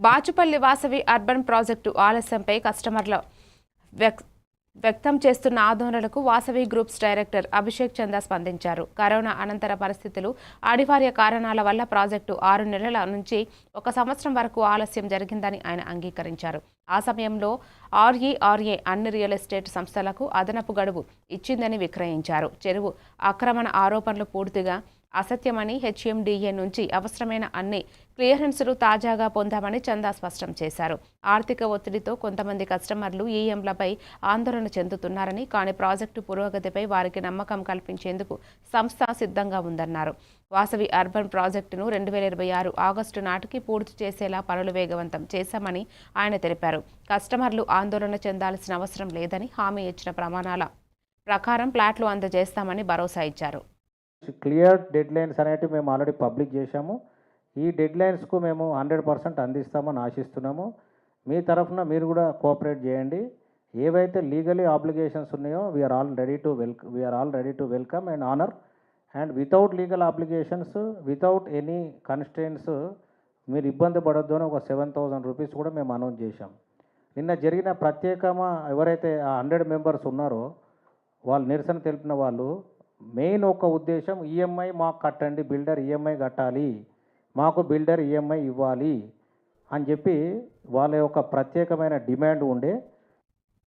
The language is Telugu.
బాచుపల్లి వాసవి అర్బన్ ప్రాజెక్టు ఆలస్యంపై కస్టమర్ల వ్యక్ వ్యక్తం చేస్తున్న ఆందోళనలకు వాసవి గ్రూప్స్ డైరెక్టర్ అభిషేక్ చందా స్పందించారు. కరోనా అనంతర పరిస్థితులు అనివార్య కారణాల వల్ల ప్రాజెక్టు ఆరు నెలల నుంచి ఒక సంవత్సరం వరకు ఆలస్యం జరిగిందని ఆయన అంగీకరించారు. ఆ సమయంలో ఆర్ఈఆర్ఏ అన్ని రియల్ ఎస్టేట్ సంస్థలకు అదనపు గడువు ఇచ్చిందని విక్రయించారు. చెరువు ఆక్రమణ ఆరోపణలు పూర్తిగా అసత్యమని హెచ్ఎండిఏ నుంచి అవసరమైన అన్ని క్లియరెన్సులు తాజాగా పొందామని చందా స్పష్టం చేశారు. ఆర్థిక ఒత్తిడితో కొంతమంది కస్టమర్లు ఈఎంలపై ఆందోళన చెందుతున్నారని కానీ ప్రాజెక్టు పురోగతిపై వారికి నమ్మకం కల్పించేందుకు సంస్థ సిద్ధంగా ఉందన్నారు. వాసవి అర్బన్ ప్రాజెక్టును రెండు వేల ఇరవై ఆరు ఆగస్టు నాటికి పూర్తి చేసేలా పనులు వేగవంతం చేశామని ఆయన తెలిపారు. కస్టమర్లు ఆందోళన చెందాల్సిన అవసరం లేదని హామీ ఇచ్చిన ప్రమాణాల ప్రకారం ప్లాట్లు అందజేస్తామని భరోసా ఇచ్చారు. క్లియర్ డెడ్ లైన్స్ అనేటివి మేము ఆల్రెడీ పబ్లిక్ చేశాము. ఈ డెడ్ లైన్స్కు మేము హండ్రెడ్ పర్సెంట్ అందిస్తామని ఆశిస్తున్నాము. మీ తరఫున మీరు కూడా కోఆపరేట్ చేయండి. ఏవైతే లీగలీ ఆబ్లిగేషన్స్ ఉన్నాయో we're all ready to welcome we're all ready to welcome and honour and without legal obligations without any constraints మీరు ఇబ్బంది పడొద్దు అని ఒక సెవెన్ థౌజండ్ రూపీస్ కూడా మేము అనౌన్స్ చేశాం. నిన్న జరిగిన ప్రత్యేకమా ఎవరైతే ఆ హండ్రెడ్ మెంబర్స్ ఉన్నారో వాళ్ళు నిరసన తెలిపిన వాళ్ళు మెయిన్ ఒక ఉద్దేశం ఈఎంఐ మాకు కట్టండి బిల్డర్ ఈఎంఐ కట్టాలి మాకు బిల్డర్ ఈఎంఐ ఇవ్వాలి అని చెప్పి వాళ్ళ యొక్క ప్రత్యేకమైన డిమాండ్ ఉండే